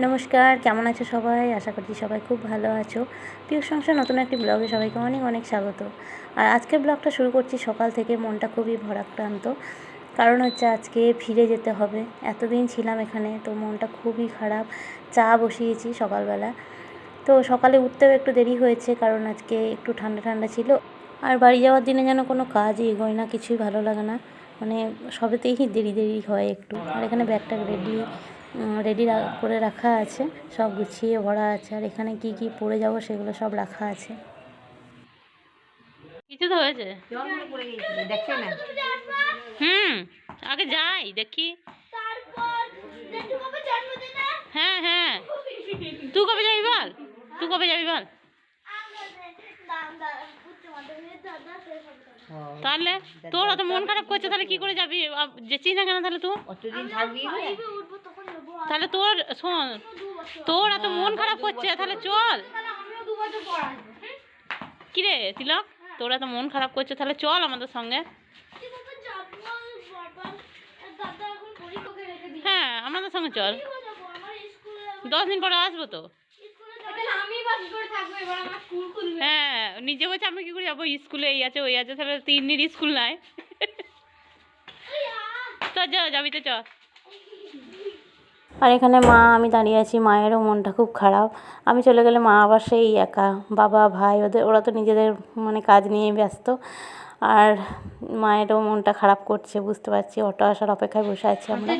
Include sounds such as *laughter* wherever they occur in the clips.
নমস্কার, কেমন আছো সবাই? আশা করছি সবাই খুব ভালো আছো। পিউষ সংসার, নতুন একটি ব্লগে সবাইকে অনেক অনেক স্বাগত। আর আজকের ব্লগটা শুরু করছি সকাল থেকে মনটা খুবই ভরাক্রান্ত। কারণ হচ্ছে আজকে ফিরে যেতে হবে। এতদিন ছিলাম এখানে, তো মনটা খুবই খারাপ। চা বসিয়েছি সকালবেলা। তো সকালে উঠতেও একটু দেরি হয়েছে, কারণ আজকে একটু ঠান্ডা ঠান্ডা ছিল। আর বাড়ি যাওয়ার দিনে যেন কোনো কাজই এগোয় না, কিছুই ভালো লাগে না। মানে সবেতেই দেরি দেরি হয় একটু। আর এখানে ব্যাগটা রেডি রেডি করে রাখা আছে সব গুছিয়ে ভরা আছে আর এখানে কি কি পরে যাব সেগুলো সব রাখা আছে। কিছু তো হয়েছে? জলগুলো পড়ে গিয়েছিল দেখছে না হুম আগে যাই দেখি। হ্যাঁ হ্যাঁ। তুই কবে যাবি বল? তুই কবে যাবি বল? তাহলে তোর অত মন খারাপ করছে তাহলে কি করে যাবি? যেছিস না কেন তাহলে তুই? তাহলে তোর শোন তোর এত মন খারাপ করছে তাহলে চল। কিরে তিলক? তোর এত মন খারাপ করছে তাহলে চল আমাদের সঙ্গে। হ্যাঁ আমাদের সঙ্গে চল। দশ দিন পরে আসব তো। হ্যাঁ নিজে বলছে আমি কি করে যাব? স্কুলে এই আছে ওই আছে তাহলে তিন দিন স্কুল নাই। তো যা যাবি তো চ। আর এখানে মা, আমি দাঁড়িয়ে আছি, মায়েরও মনটা খুব খারাপ। আমি চলে গেলে মা আবার সেই একা, বাবা, ভাই, ওদের, ওরা তো নিজেদের মানে কাজ নিয়ে ব্যস্ত। আর মায়েরও মনটা খারাপ করছে বুঝতে পারছি। অটো আসার অপেক্ষায় বসে আছি আমরা।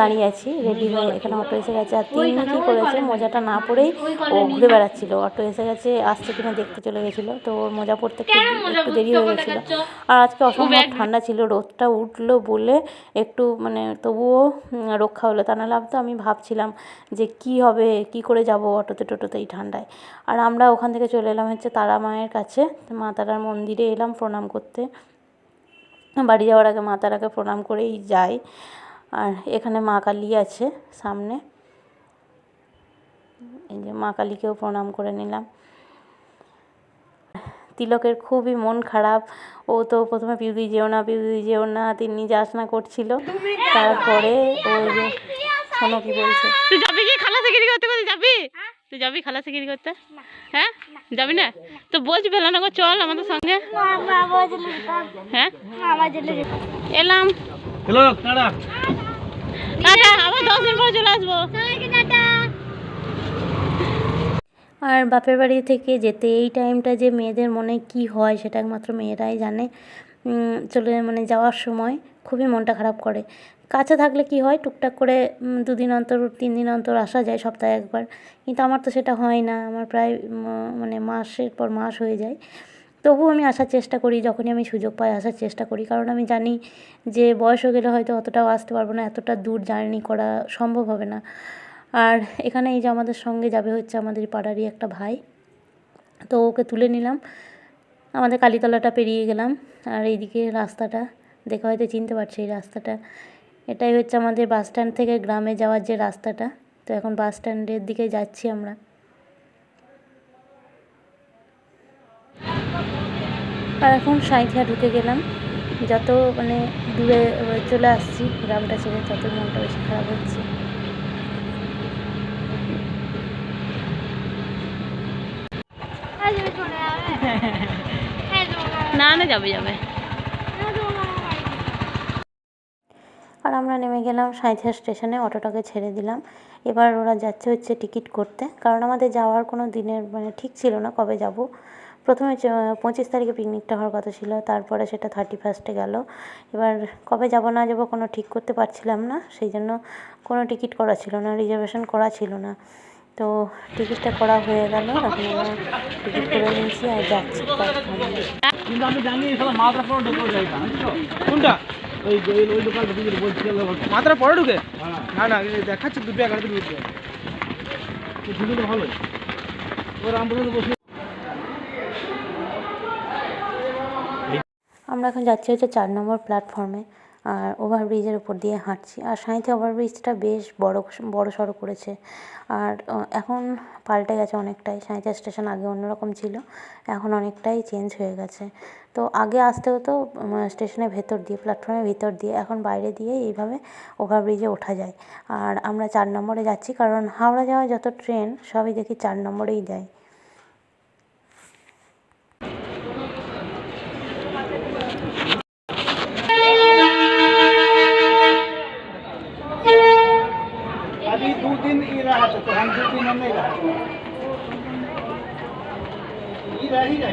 দাঁড়িয়ে আছি রেডি হয়ে এখানে অটো এসে গেছে। আর তিনি কী করেছে মোজাটা না পরেই ও ঘুরে বেড়াচ্ছিল। অটো এসে গেছে আসছে কিনা দেখতে চলে গেছিল। তো ওর মোজা একটু একটু দেরি হয়ে গেছিল। আর আজকে অসম্ভব ঠান্ডা ছিল রোদটা উঠল বলে একটু মানে তবুও রক্ষা হলো। তা নাহলে তো আমি ভাবছিলাম যে কি হবে কি করে যাব অটোতে টোটোতে এই ঠান্ডায়। আর আমরা ওখান থেকে চলে এলাম হচ্ছে তারা মায়ের কাছে। মা তারার মন্দিরে এলাম প্রণাম করতে। বাড়ি যাওয়ার আগে মা তারাকে প্রণাম করেই যাই। আর এখানে মা কালী আছে সামনে। এই যে মা কালীকেও প্রণাম করে নিলাম। তিলকের খুবই মন খারাপ। ও তো প্রথমে পিউদি যেও না পিউদি যেও না তিনি যাস না করছিল। তারপরে ও যে শোনো কি বলছে? তুই যাবি কি? খালাসিগিরি করতে করতে যাবি? তুই যাবি খালাসি খালাসিগিরি করতে? হ্যাঁ? যাবি না? তো বলছি বেলানগর চল আমাদের সঙ্গে। হ্যাঁ? এলাম। হ্যালো টাটা টাটা আবার দশ দিন পরে চলে আসব। আর বাপের বাড়ি থেকে যেতে এই টাইমটা যে মেয়েদের মনে কি হয় সেটা একমাত্র মেয়েরাই জানে। চলে মানে যাওয়ার সময়। খুবই মনটা খারাপ করে। কাছে থাকলে কি হয়? টুকটাক করে দুদিন অন্তর, তিন দিন অন্তর আসা যায় সপ্তাহে একবার। কিন্তু আমার তো সেটা হয় না। আমার প্রায় মানে মাসের পর মাস হয়ে যায়। তবুও আমি আসার চেষ্টা করি, যখনই আমি সুযোগ পাই আসার চেষ্টা করি। কারণ আমি জানি যে বয়স হয়ে গেলে হয়তো অতটাও আসতে পারব না, এতটা দূর জার্নি করা সম্ভব হবে না। আর এখানে এই যে আমাদের সঙ্গে যাবে হচ্ছে আমাদের পাড়ারই একটা ভাই। তো ওকে তুলে নিলাম। আমাদের কালীতলাটা পেরিয়ে গেলাম। আর এইদিকে রাস্তাটা। দেখে হয়তো চিনতে পারছি এই রাস্তাটা। এটাই হচ্ছে আমাদের বাস স্ট্যান্ড থেকে গ্রামে যাওয়ার যে রাস্তাটা। তো এখন বাস স্ট্যান্ডের দিকে যাচ্ছি আমরা। আর এখন সাঁইথিয়া ঢুকে গেলাম। যত মানে দূরে চলে আসছি গ্রামটা ছেড়ে তত মনটা বেশি খারাপ হচ্ছে। না না যাবে যাবে আর আমরা নেমে গেলাম সাঁইথিয়া স্টেশনে অটোটাকে ছেড়ে দিলাম। এবার ওরা যাচ্ছে হচ্ছে টিকিট করতে। কারণ আমাদের যাওয়ার কোনো দিনের মানে ঠিক ছিল না কবে যাব। প্রথমে পঁচিশ তারিখে পিকনিকটা হওয়ার কথা ছিল তারপরে সেটা থার্টি ফার্স্টে গেল। এবার কবে যাব না যাব কোনো ঠিক করতে পারছিলাম না সেই জন্য কোনো টিকিট করা ছিল না রিজার্ভেশন করা ছিল না। তো টিকিটটা করা হয়ে গেল এখন আমরা টিকিট করে নিয়েছি আর যাচ্ছি। কোনটা? ওই ওই ওই দোকান মাত্রা পরে ঢুকে? না না দেখাচ্ছে দুটো এগারোতে ঢুকছে ঢুকে তো ভালোই। ও রামপুরে বসে আমরা এখন যাচ্ছি হচ্ছে চার নম্বর প্ল্যাটফর্মে আর ওভারব্রিজের উপর দিয়ে হাঁটছি। আর সাঁইথিয়া ওভারব্রিজটা বেশ বড় বড় সড়ো করেছে। আর এখন পাল্টে গেছে অনেকটাই। সাঁইথিয়া স্টেশন আগে অন্যরকম ছিল। এখন অনেকটাই চেঞ্জ হয়ে গেছে। তো আগে আসতে হতো স্টেশনের ভেতর দিয়ে প্ল্যাটফর্মের ভিতর দিয়ে। এখন বাইরে দিয়ে এইভাবে ওভারব্রিজে ওঠা যায়। আর আমরা চার নম্বরে যাচ্ছি, কারণ হাওড়া যাওয়া যত ট্রেন সবই দেখি চার নম্বরেই যায়।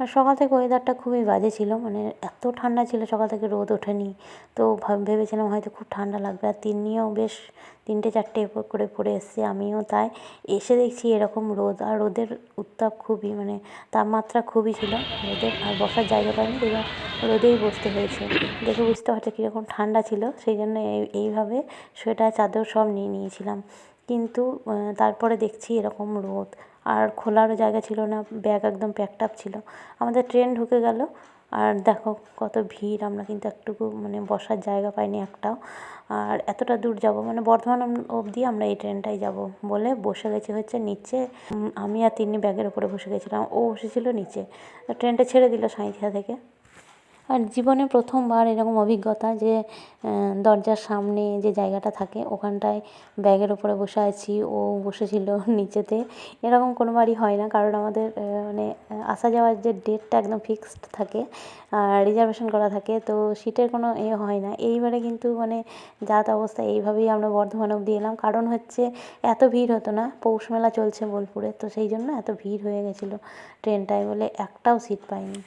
আর সকাল থেকে ওয়েদারটা খুবই বাজে ছিল মানে এত ঠান্ডা ছিল সকাল থেকে রোদ ওঠেনি। তো ভেবেছিলাম হয়তো খুব ঠান্ডা লাগবে, আর তিন্নিও বেশ তিনটে চারটে করে পড়ে এসছে, আমিও তাই এসে দেখছি এরকম রোদ, আর রোদের উত্তাপ খুবই মানে তাপমাত্রা খুবই ছিল, রোদের আর বসার জায়গা পাইনি, এবার রোদেই বসতে হয়েছে। দেখে বুঝতে পারছ কীরকম ঠান্ডা ছিল, সেই জন্য এই, এইভাবে সোয়েটার, চাদর সব নিয়ে নিয়েছিলাম। কিন্তু তারপরে দেখছি এরকম রোদ আর খোলারও জায়গা ছিল না, ব্যাগ একদম প্যাকড আপ ছিল। আমাদের ট্রেন ঢুকে গেল আর দেখো কত ভিড়, আমরা কিন্তু একটুকু মানে বসার জায়গা পাইনি একটাও। আর এতটা দূর যাব মানে বর্ধমান অবধি আমরা এই ট্রেনটাই যাব বলে বসে গেছি হচ্ছে নিচে। আমি আর তিনি ব্যাগের ওপরে বসে গেছিলাম, ও বসেছিল নিচে। ট্রেনটা ছেড়ে দিল সাঁইথিয়া থেকে। আর জীবনে প্রথমবার এরকম অভিজ্ঞতা যে দরজার সামনে যে জায়গাটা থাকে, ওখানটায় ব্যাগের ওপরে বসে আছি, ও বসেছিল *laughs* নিচেতে, এরকম কোনোবারই হয় না। কারণ আমাদের মানে আসা যাওয়ার যে ডেটটা একদম ফিক্সড থাকে, আর রিজার্ভেশন করা থাকে, তো সিটের কোনো এ হয় না। এইবারে কিন্তু মানে যাত অবস্থা এইভাবেই আমরা বর্ধমান অবধি এলাম। কারণ হচ্ছে, এত ভিড় হতো না। পৌষ মেলা চলছে বোলপুরে, তো সেই জন্য এত ভিড় হয়ে গেছিল ট্রেনটায় বলে একটাও সিট পাইনি।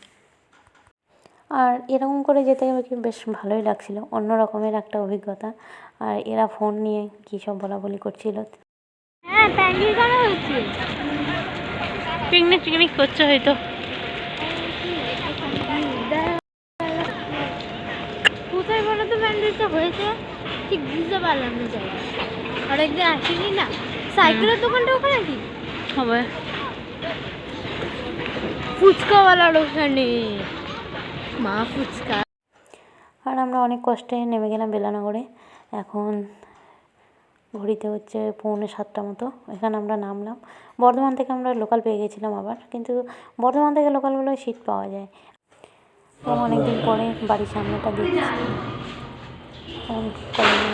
আর এরকম করে যেতে গেলে কি বেশ ভালোই লাগছিল অন্য রকমের একটা অভিজ্ঞতা। আর এরা ফোন নিয়ে কী সব বলাবলি করছিল। হ্যাঁ প্যান্ডেল করা পিকনিক টিকনিক করছে হয়তো। কোথায় বলো তো প্যান্ডেলটা হয়েছে। ঠিক বুঝতে পারলাম না জায়গা আসিনি না। সাইকেলের দোকানটা ওখানে কি? হবে। ফুচকাওয়ালার ওখানে। মা ফুচকা। আর আমরা অনেক কষ্টে নেমে গেলাম বেলানগরে। এখন ঘড়িতে হচ্ছে পৌনে সাতটা মতো এখানে আমরা নামলাম। বর্ধমান থেকে আমরা লোকাল পেয়ে গেছিলাম আবার কিন্তু বর্ধমান থেকে লোকালগুলোয় সিট পাওয়া যায়। তো অনেকদিন পরে বাড়ির সামনেটা দেখছি।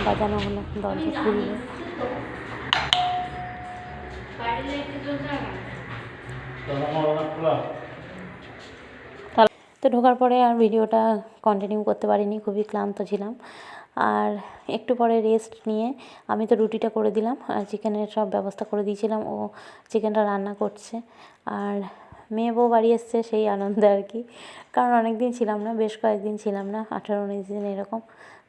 বাজানো হলো দরজা খুলবে তো ঢোকার পরে আর ভিডিওটা কন্টিনিউ করতে পারিনি, খুবই ক্লান্ত ছিলাম। আর একটু পরে রেস্ট নিয়ে আমি তো রুটিটা করে দিলাম, আর চিকেনের সব ব্যবস্থা করে দিয়েছিলাম, ও চিকেনটা রান্না করছে। আর মেয়ে বউ বাড়ি এসছে, সেই আনন্দে আর কি। কারণ অনেক দিন ছিলাম না, বেশ কয়েকদিন ছিলাম না, আঠারো উনিশ দিন এরকম।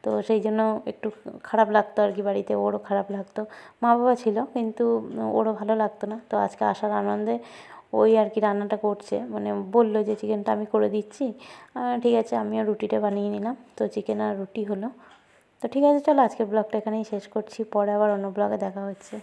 তো সেই জন্য একটু খারাপ লাগতো আর কি বাড়িতে, ওরও খারাপ লাগতো। মা বাবা ছিল, কিন্তু ওরও ভালো লাগতো না। তো আজকে আসার আনন্দে ওই আর কি রান্নাটা করছে। মানে বলল যে চিকেনটা আমি করে দিচ্ছি। ঠিক আছে, আমিও রুটিটা বানিয়ে নিলাম। তো চিকেন আর রুটি হলো। তো ঠিক আছে, চলো আজকের ব্লগটা এখানেই শেষ করছি। পরে আবার অন্য ব্লগে দেখা হচ্ছে।